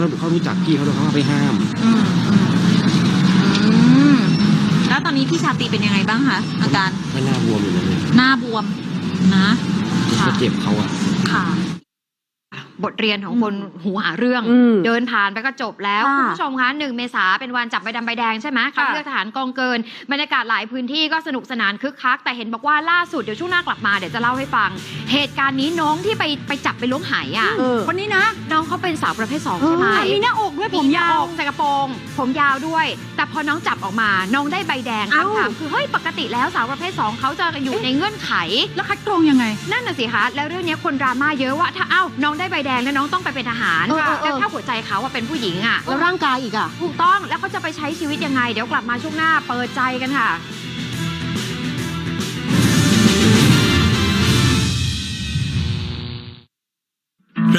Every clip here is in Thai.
เขาเขารู้จักพี่เขาแล้วเขาก็ไปห้ามอืมอืมอืมแล้วตอนนี้พี่ชาตรีเป็นยังไงบ้างคะอาการไม่น่าบวมอยู่เลยหน้าบวมนะมันค่ะ ก็เจ็บเขาอะ ค่ะ บทเรียนของคนหูหาเรื่องอืมเดินผ่านไปก็จบแล้วค่ะคุณผู้ชมคะหนึ่งเมษาเป็นวันจับใบดำใบแดงใช่ไหมคัดค่ะเลือกทหารกองเกิน บรรยากาศหลายพื้นที่ก็สนุกสนานคึกคัก แต่เห็นบอกว่าล่าสุดเดี๋ยวช่วงหน้ากลับมาเดี๋ยวจะเล่าให้ฟัง เหตุการณ์นี้น้องที่ไปไปจับไปล้วงหายอะเออคนนี้นะ น้องเขาเป็นสาวประเภทสองใช่ไหมเออมีหน้าอก ด้วยผมยาวใส่กระโปรง ผมยาวด้วย แต่พอน้องจับออกมาน้องได้ใบแดงเอ้าคำถามคือเฮ้ยปกติแล้วสาวประเภทสองเขาจะอยู่ในเงื่อนไข แล้วคัดกรองยังไง นั่นน่ะสิคะแล้วเรื่องนี้คนดราม่าเยอะว่าถ้าเอ้าน้องได้ใบแดงแล้วน้องต้องไปเป็นทหารเออเออเออแล้วถ้าหัวใจเขาว่าเป็นผู้หญิงอะแล้วร่างกายอีกอะถูกต้องแล้วเขาจะไปใช้ชีวิตยังไง เดี๋ยวกลับมาช่วงหน้าเปิดใจกันค่ะ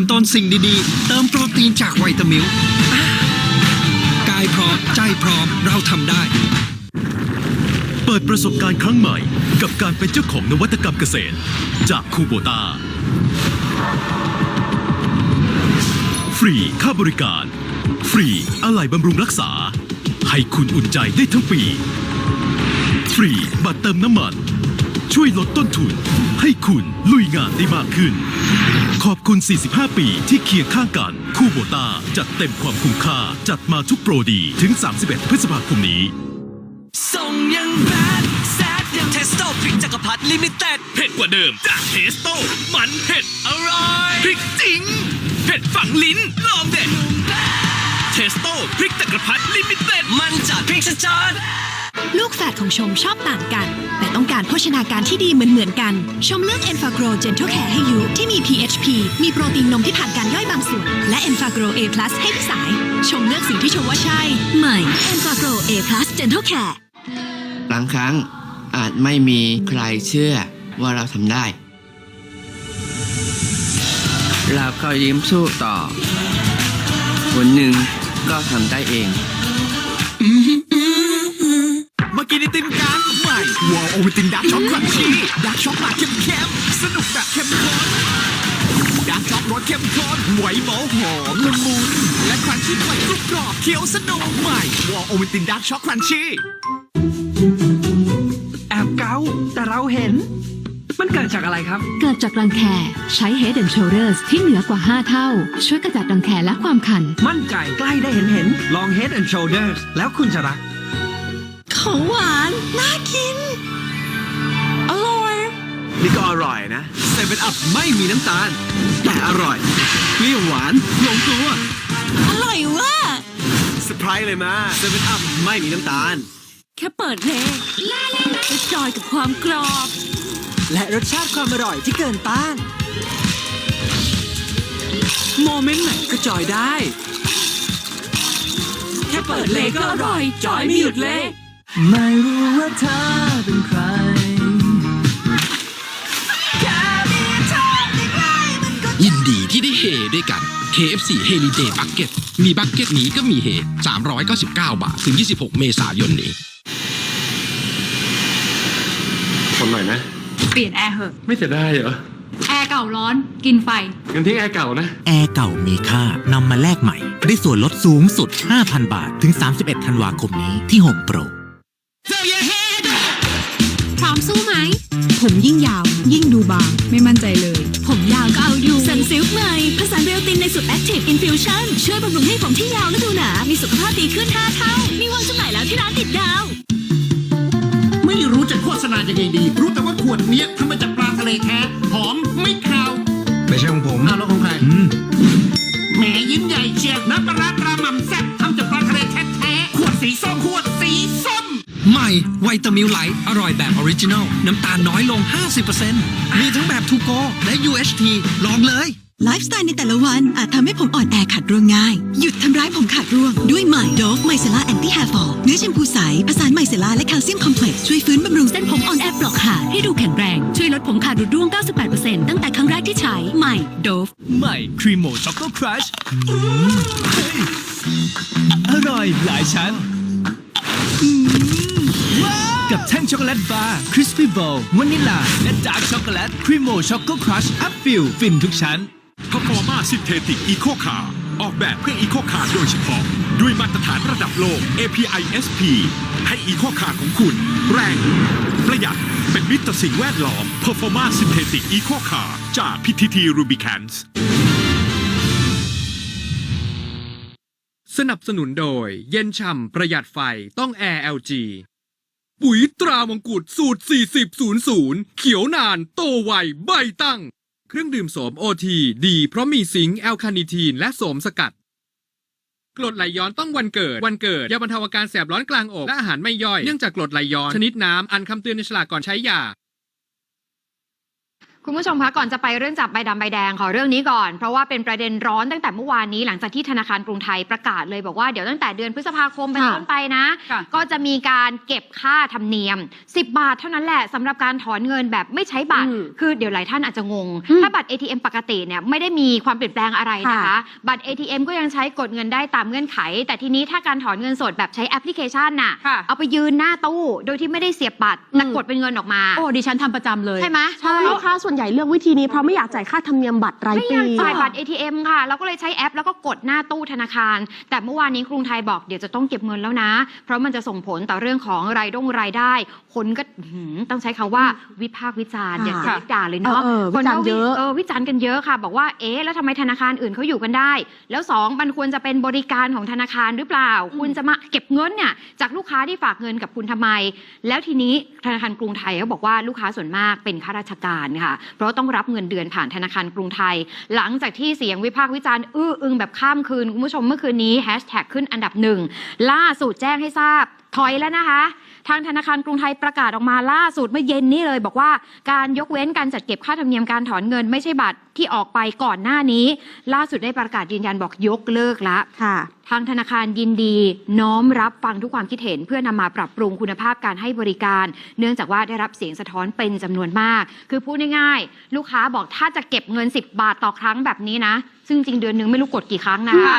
มต้นสิ่งดีๆ เติมโปรตีนจากไวตามิลกายพร้อม ใจพร้อมเราทำได้ เปิดประสบการณ์ครั้งใหม่ กับการเป็นเจ้าของนวัตกรรมเกษตร จากคูโบตาฟรีค่าบริการ ฟรีอะไหล่บำรุงรักษา ให้คุณอุ่นใจได้ทั้งปี ฟรีบัตรเติมน้ำมัน ช่วยลดต้นทุน ให้คุณลุยงานได้มากขึ้น ขอบคุณ 45 ปีที่เคียงข้างกัน คู่โบตาจัดเต็มความคุ้มค่า จัดมาทุกโปรดีถึง 31 พฤษภาคมนี้ ส่งยังแบดแซดยังเทสโต้พริกจักรพรรดิลิมิเต็ดเผ็ดกว่าเดิมจากเทสโต้มันเผ็ดอร่อยพริกจริงเผ็ดฝังลิ้นลองเด็ดเทสโต้พริกจักรพรรดิลิมิเต็ดมันจัดพริกจัด ลูกแฝดของชมชอบต่างกัน แต่ต้องการโภชนาการที่ดีเหมือนเหมือนๆกัน ชมเลือก e n f a g r o Gentle Care ให้ยูที่มี PHP มีโปรตีนนมที่ผ่านการย่อยบางส่วน และ e n f a g r o A+ ให้พี่สาย ชมเลือกสิ่งที่ชมว่าใช่ ใหม่ e n f a g r o A+ Gentle Care บางครั้งอาจไม่มีใครเชื่อว่าเราทำได้ เราก็ยิ้มสู้ต่อคนหนึ่งก็ทำได้เอง โอวิตินดักช็อกครันชีดักช็อกมาเข้มเข้มๆสนุกแบบเข้มข้นดักช็อกรสเข้มข้นไหวโบหอมละมุนและครันชีไข่กรุบกรอบเคี้ยวสนุกใหม่วอลโอวิตินดักช็อกครันชีแอบเกาแต่เราเห็น มันเกิดจากอะไรครับ เกิดจากรังแค ใช้ Head and Shoulders ที่เหนือกว่า 5 เท่า ช่วยกระจัดรังแคและความคัน มั่นใจใกล้ได้เห็นเห็นลอง Head and Shoulders แล้วคุณจะรัก ของหวาน น่ากินอร่อย นี่ก็อร่อยนะเซเว่นอัพไม่มีน้ำตาล แต่อร่อยเปรี้ยวหวานลงตัวอร่อยว่ะเซอร์ไพรส์เลยมาเซเว่นอัพไม่มีน้ำตาล แค่เปิดเพลงจะจอยกับความกรอบ และรสชาติความอร่อยที่เกินต้านโมเมนต์ไหนก็จอยได้ แค่เปิดเลยก็อร่อย จอยไม่หยุดเลย ไม่รู้ว่าเธอเป็นใคร ด้เฮด้วยกัน KFC h e l i Day Bucket มีบักเก็ตนี้ก็มีเฮ399 บาท ถึง 26 เมษายนนี้ คนหน่อยนะ เปลี่ยนแอร์เหอะ ไม่เสียดายเหรอ แอร์เก่าร้อน กินไฟ งั้นทิ้งแอร์เก่านะ แอร์เก่ามีค่านำมาแลกใหม่ ได้ส่วนลดสูงสุด 5,000 บาท ถึง 31 ธันวาคมนี้ที่ Home Pro พร้อมสู้ไหม ผมยิ่งยาว ยิ่งดูบาง ไม่มั่นใจเลย ผมยาวก็เอาอยู่สันซิลค์ใหม่ผสานเบลตินในสูตร Active Infusion ช่วยบำรุงให้ผมที่ยาวและดูหนา มีสุขภาพดีขึ้น5เท่า มีวางจำหน่ายแล้วที่ร้านติดดาว ไม่รู้จะโฆษณายังไงดี รู้แต่ว่าขวดเนี้ยทำมาจากปลาทะเลแท้หอมไม่คาวไม่ใช่ของผมอ้าวแล้วของใครแหมยิ้มใหญ่เชียวน้ำปลาร้าตราหม่ำแซ่บ ม่ไวตามิลไลท์อร่อยแบบออริจินอลน้ำตาลน้อยลง 50%มีทั้งแบบทูโกและ UHT ลองเลย ไลฟ์สไตล์ในแต่ละวันอาจทำให้ผมอ่อนแอขาดร่วงง่าย หยุดทำร้ายผมขาดร่วง ด้วยใหม่โดฟไมเซล่าแอนตี้แฮร์ฟอลเนื้อแชมพูใสผสานไมเซล่าและแคลเซียมคอมเพล็กซ์ช่วยฟื้นบำรุงเส้นผมอ่อนแอปลอกขาดให้ดูแข็งแรง ช่วยลดผมขาดรุดร่วง 98%ตั้งแต่ครั้งแรกที่ใช้ใหม่โดฟใหม่ครีมโมช็อกโกครัชอร่อยหลายชั้น กับแท่งช็อกโกแลตบาร์คริสปี้โบว์วานิลา และดาร์กช็อกโกแลตครีมโมช็อกโกครัชอัพฟิลฟินทุกชั้นพ e ฟอร์มาซินเทติกอีโคคาออกแบบเพื่อ Eco Car โดยเฉพาะ ด้วยมาตรฐานระดับโลก API SP ให้ Eco Car ของคุณ แรง ประหยัดเป็นมิตรต่อสิ่งแวดล้อม Performa Synthetic Eco Car จาก PTT Rubicans สนับสนุนโดย เย็นฉ่ำประหยัดไฟต้อง Air LG ปุ๋ยตรามงกุฎสูตร 4000 เขียวนาน โตไว ใบตั้ง เครื่องดื่มโสมโอทีดี เพราะมีซิงค์แอลคาเนิทีน และโสมสกัด กรดไหลย้อนต้องวันเกิด วันเกิดยาบรรเทาอาการแสบร้อนกลางอกและอาหารไม่ย่อย เนื่องจากกรดไหลย้อนชนิดน้ำ อันคำเตือนในฉลากก่อนใช้ยา คุณผู้ชมคะก่อนจะไปเรื่องจับใบดำใบแดงขอเรื่องนี้ก่อน เพราะว่าเป็นประเด็นร้อนตั้งแต่เมื่อวานนี้หลังจากที่ธนาคารกรุงไทยประกาศเลยบอกว่าเดี๋ยวตั้งแต่เดือนพฤษภาคมเป็นค่ะต้นไปนะค่ะก็จะมีการเก็บค่าธรรมเนียม 10 บาทเท่านั้นแหละสำหรับการถอนเงินแบบไม่ใช้บัตรอืมคือเดี๋ยวหลายท่านอาจจะงงอืมถ้าบัตร ATM ปกติเนี่ยไม่ได้มีความเปลี่ยนแปลงอะไรนะคะค่ะบัตร ATM ก็ยังใช้กดเงินได้ตามเงื่อนไข แต่ทีนี้ถ้าการถอนเงินสดแบบใช้แอปพลิเคชันน่ะค่ะเอาไปยืนหน้าตู้ โดยที่ไม่ได้เสียบบัตรแต่อืมกดเป็นเงินออกมาโอ้ดิฉันทำประจำเลยใช่ไหมใช่ลูกค้าส่วนใหญ่เลือกวิธีนี้เพราะไม่อยากจ่ายค่าธรรมเนียมบัตรรายไม่อปียากจ่ายบัตร ATM ค่ะเราก็เลยใช้แอปแล้วก็กดหน้าตู้ธนาคาร แต่เมื่อวานนี้กรุงไทยบอกเดี๋ยวจะต้องเก็บเงินแล้วนะ เพราะมันจะส่งผลต่อเรื่องของรายดงรายได้ คนก็หืมต้องใช้คำว่าวิพากษ์วิจารณ์อย่าค่ะเรียกด่าเลยเนาะเออเออคนก็วิจารณ์เยอะ เออวิจารณ์กันเยอะค่ะ บอกว่าเอ๊ะแล้วทำไมธนาคารอื่นเขาอยู่กันได้ แล้วสองมันควรจะเป็นบริการของธนาคารหรือเปล่า คุณจะมาเก็บเงินเนี่ยจากลูกค้าที่ฝากเงินกับคุณทำไม แล้วทีนี้ธนาคารกรุงไทยเขาบอกว่าลูกค้าส่วนมากเป็นข้าราชการค่ะเพราะต้องรับเงินเดือนผ่านธนาคารกรุงไทย หลังจากที่เสียงวิพากษ์วิจารณ์อื้ออึงแบบข้ามคืน คุณผู้ชมเมื่อคืนนี้แฮชแท็กขึ้นอันดับหนึ่งล่าสุดแจ้งให้ทราบถอยแล้วนะคะ ทางธนาคารกรุงไทยประกาศออกมาล่าสุดเมื่อเย็นนี้เลย บอกว่าการยกเว้นการจัดเก็บค่าธรรมเนียมการถอนเงินไม่ใช่บัตรที่ออกไปก่อนหน้านี้ ล่าสุดได้ประกาศยืนยันบอกยกเลิกละค่ะ ทางธนาคารยินดี น้อมรับฟังทุกความคิดเห็น เพื่อนำมาปรับปรุงคุณภาพการให้บริการ เนื่องจากว่าได้รับเสียงสะท้อนเป็นจำนวนมาก คือพูดง่ายๆลูกค้าบอกถ้าจะเก็บเงิน 10 บาทต่อครั้งแบบนี้นะ ซึ่งจริงเดือนนึงไม่รู้กดกี่ครั้งนะคะ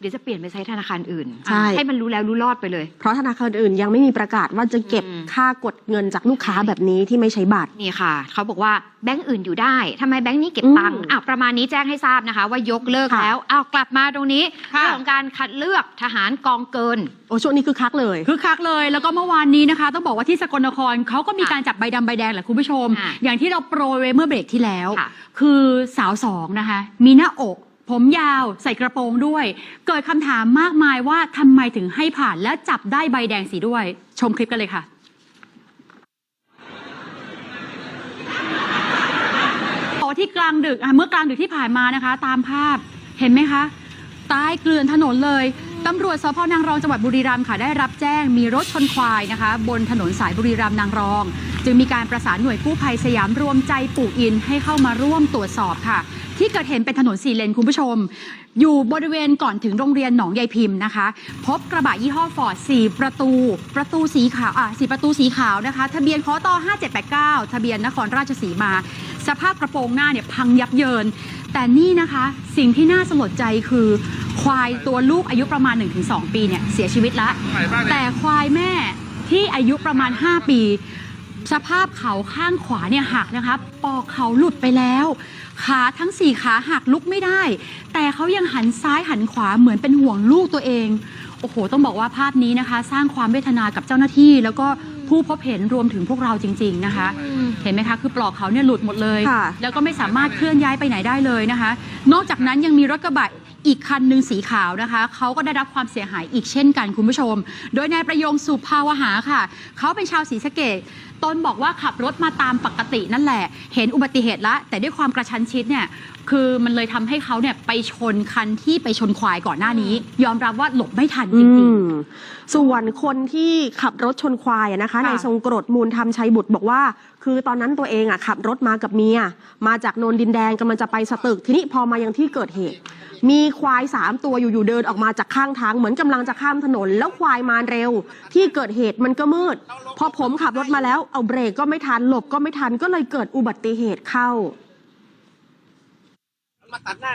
เดี๋ยวจะเปลี่ยนไปใช้ธนาคารอื่นใช่ ให้มันรู้แล้วรู้รอดไปเลย เพราะธนาคารอื่นยังไม่มีประกาศว่าจะเก็บอืมค่ากดเงินจากลูกค้าแบบนี้ที่ไม่ใช้บัตร นี่ค่ะ เขาบอกว่าแบงก์อื่นอยู่ได้ทำไมแบงก์นี้เก็บตังค์อืมอ้าวประมาณนี้แจ้งให้ทราบนะคะ ว่ายกเลิกค่ะ แล้วอ้าวกลับมาตรงนี้ค่ะ เรื่องของการคัดเลือกทหารกองเกิน โอ้ช่วงนี้คือคักเลย คือคักเลยแล้วก็เมื่อวานนี้นะคะ ต้องบอกว่าที่สกลนครเขาก็มีการจับใบดำใบแดงแหละคุณผู้ชมค่ะอย่างที่เราโปรยไว้เมื่อเบรกที่แล้ว ค่ะ คือสาวสองนะคะ มีหน้าอก ผมยาวใส่กระโปรงด้วย เกิดคำถามมากมายว่าทำไมถึงให้ผ่านและจับได้ใบแดงสีด้วย ชมคลิปกันเลยค่ะ โอที่กลางดึกอะเมื่อกลางดึกที่ผ่านมานะคะ ตามภาพเห็นไหมคะตายเกลื่อนถนนเลยตำรวจสพนางรองจังหวัดบุรีรัมย์ค่ะได้รับแจ้งมีรถชนควายนะคะ บนถนนสายบุรีรัมย์นางรอง จึงมีการประสานหน่วยกู้ภัยสยามรวมใจปู่อินให้เข้ามาร่วมตรวจสอบค่ะ ที่เกิดเหตุเป็นถนนสี่เลนคุณผู้ชม อยู่บริเวณก่อนถึงโรงเรียนหนองยายพิมพ์นะคะ พบกระบะยี่ห้อฟอร์ด4ประตู ประตูสีขาวอะสีประตูสีขาวนะคะ ทะเบียนคอต่อ5789 ทะเบียนนครราชสีมา สภาพกระโปรงหน้าเนี่ยพังยับเยิน แต่นี่นะคะสิ่งที่น่าสลดใจคือควายตัวลูกอายุประมาณ 1-2 ปีเนี่ยเสียชีวิตแล้วแต่ควายแม่ที่อายุประมาณ 5 ปี สภาพเขาข้างขวาเนี่ยหักนะคะปอกเขาหลุดไปแล้ว ขาทั้งสี่ขาหักลุกไม่ได้ แต่เขายังหันซ้ายหันขวาเหมือนเป็นห่วงลูกตัวเอง โอ้โห ต้องบอกว่าภาพนี้นะคะ สร้างความเวทนากับเจ้าหน้าที่ แล้วก็ผู้พบเห็นรวมถึงพวกเราจริง ๆนะคะ เห็นไหมคะคือปลอกเขาเนี่ยหลุดหมดเลย ค่ะ แล้วก็ไม่สามารถเคลื่อนย้ายไปไหนได้เลยนะคะ นอกจากนั้นยังมีรถกระบะอีกคันหนึ่งสีขาวนะคะ เขาก็ได้รับความเสียหายอีกเช่นกันคุณผู้ชม โดยนายประยงสุภาวหาค่ะ เขาเป็นชาวศรีสะเกดตนบอกว่าขับรถมาตามปกตินั่นแหละ เห็นอุบัติเหตุละแต่ด้วยความกระชั้นชิดเนี่ยคือมันเลยทำให้เขาเนี่ยไปชนคันที่ไปชนควายก่อนหน้านี้ ยอมรับว่าหลบไม่ทันจอืริงมส่วนคนที่ขับรถชนควายอะนะคะค่ะนายทรงกรดมูลธรรมชัยบุตรบอกว่า คือตอนนั้นตัวเองอะขับรถมากับเมีย มาจากโนนดินแดงกำลังจะไปสตึก ทีนี้พอมายังที่เกิดเหตุ มีควายสามตัวอยู่ๆเดินออกมาจากข้างทางเหมือนกำลังจะข้ามถนน แล้วควายมาเร็ว ที่เกิดเหตุมันก็มืด พอผมขับรถมาแล้วเอาเบรกก็ไม่ทันหลบก็ไม่ทันก็เลยเกิดอุบัติเหตุเข้ามาตัดหน้า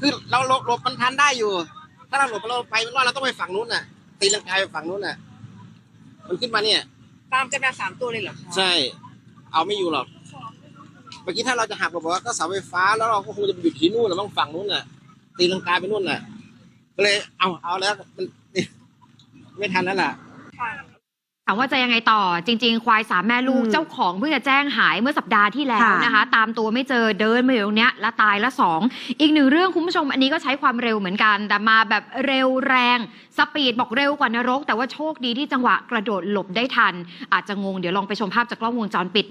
คือเราหลบหลบมันทันได้อยู่ ถ้าเราหลบเราไปมันว่าเราต้องไปฝั่งนู้นน่ะ ตีลังกายไปฝั่งนู้นน่ะ มันขึ้นมาเนี่ย ตามกันมาสามตัวเลยเหรอใช่ เอาไม่อยู่หรอกเมื่อกี้ถ้าเราจะหักเราบอกว่าก็เสาไฟฟ้าแล้วเราก็คงจะไปหยุดที่นู่นหรือบ้างฝั่งนู้นน่ะ ตีลังกาไปนู่นน่ะก็เลยเอาเอาแล้วมันไม่ทันแล้วล่ะ ถามว่าจะยังไงต่อจริง ๆ ควายสามแม่ลูกอืมเจ้าของเพิ่งจะแจ้งหายเมื่อสัปดาห์ที่แล้วค่ะนะคะ ตามตัวไม่เจอเดินมาอยู่ตรงเนี้ยและตายละสองอีกหนึ่งเรื่องคุณผู้ชมอันนี้ก็ใช้ความเร็วเหมือนกัน แต่มาแบบเร็วแรง สปีดบอกเร็วกว่านรก แต่ว่าโชคดีที่จังหวะกระโดดหลบได้ทัน อาจจะงงเดี๋ยวลองไปชมภาพจากกล้องวงจรปิด